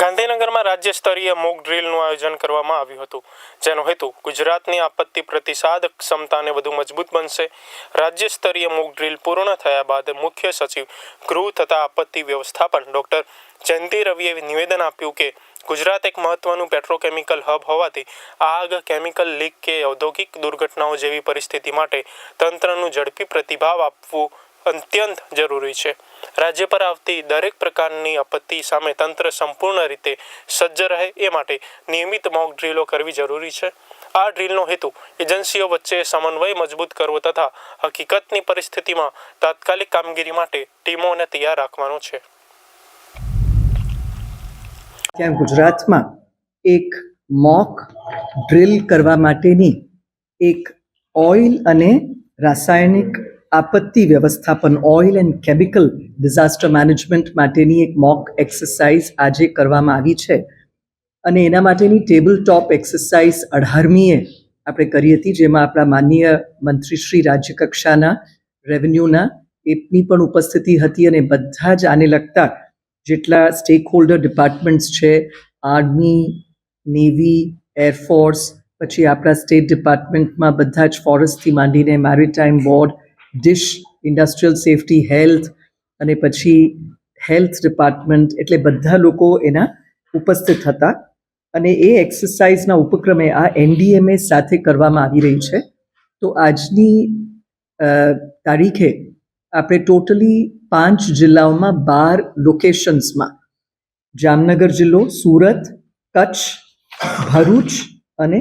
ગાંધીનગરમાં રાજ્ય સ્તરીય મોક ડ્રીલનું આયોજન કરવામાં આવ્યું હતું, જેનો હેતુ ગુજરાતની આપત્તિ પ્રતિસાદ ક્ષમતાને વધુ મજબૂત બનશે. રાજ્ય સ્તરીય મોક ડ્રીલ પૂર્ણ થયા બાદ મુખ્ય સચિવ ગૃહ તથા આપત્તિ વ્યવસ્થાપન ડોક્ટર જયંતિ રવિએ નિવેદન આપ્યું કે, ગુજરાત એક મહત્વનું પેટ્રોકેમિકલ હબ હોવાથી આગ, કેમિકલ લીક કે ઔદ્યોગિક દુર્ઘટનાઓ જેવી પરિસ્થિતિ માટે તંત્રનું ઝડપી પ્રતિભાવ આપવું અત્યંત જરૂરી છે. રાજ્ય પર આવતી દરેક પ્રકારની આપત્તિ સામે તંત્ર સંપૂર્ણ રીતે સજ્જ રહે એ માટે નિયમિત મોક ડ્રીલો કરવી જરૂરી છે. આ ડ્રીલનો હેતુ એજન્સીઓ વચ્ચે સમન્વય મજબૂત કરવો તથા હકીકતની પરિસ્થિતિમાં તાત્કાલિક કામગીરી માટે ટીમોને તૈયાર રાખવાનો છે. ત્યાં ગુજરાતમાં એક મોક ડ્રિલ કરવા માટેની એક ઓઇલ અને રાસાયણિક આપત્તિ વ્યવસ્થાપન oil and chemical disaster management માટેની એક મોક એક્સરસાઇઝ આજે કરવામાં આવી છે. અને એના માટેની ટેબલ ટોપ એક્સરસાઇઝ અઢારમીએ આપણે કરી હતી, જેમાં આપણા માનનીય મંત્રી શ્રી રાજ્ય કક્ષાના રેવન્યુના એપની પણ ઉપસ્થિતિ હતી અને બધા જ આને લગતા જેટલા સ્ટેક હોલ્ડર ડિપાર્ટમેન્ટ્સ છે આર્મી નેવી એરફોર્સ પછી આપણા સ્ટેટ ડિપાર્ટમેન્ટમાં બધા જ ફોરેસ્ટથી માંડીને maritime board DISH industrial safety health અને પછી હેલ્થ ડિપાર્ટમેન્ટ એટલે બધા લોકો એના ઉપસ્થિત હતા. અને એ એક્સરસાઇઝના ઉપક્રમે આ એનડીએમએ સાથે કરવામાં આવી રહી છે. તો આજની તારીખે આપણે ટોટલી પાંચ જિલ્લાઓમાં બાર લોકેશન્સમાં જામનગર જિલ્લો, સુરત, કચ્છ, ભરૂચ અને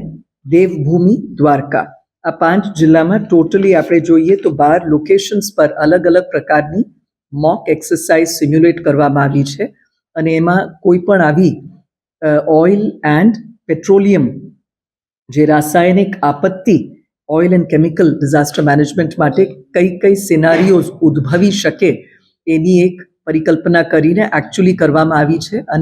દેવભૂમિ દ્વારકા. આ પાંચ જિલ્લામાં ટોટલી આપણે જોઈએ તો બાર લોકેશન્સ પર અલગ અલગ પ્રકારની મોક એક્સરસાઇઝ સિમ્યુલેટ કરવામાં આવી છે. અને એમાં કોઈ પણ આવી ઓઇલ એન્ડ પેટ્રોલિયમ જે રાસાયણિક આપત્તિ oil and chemical disaster management માટે કઈ કઈ સિનારીઓઝ ઉદ્ભવી શકે, એની એક પરિકલ્પના કરીને એકચ્યુઅલી કરવામાં આવી છે. અને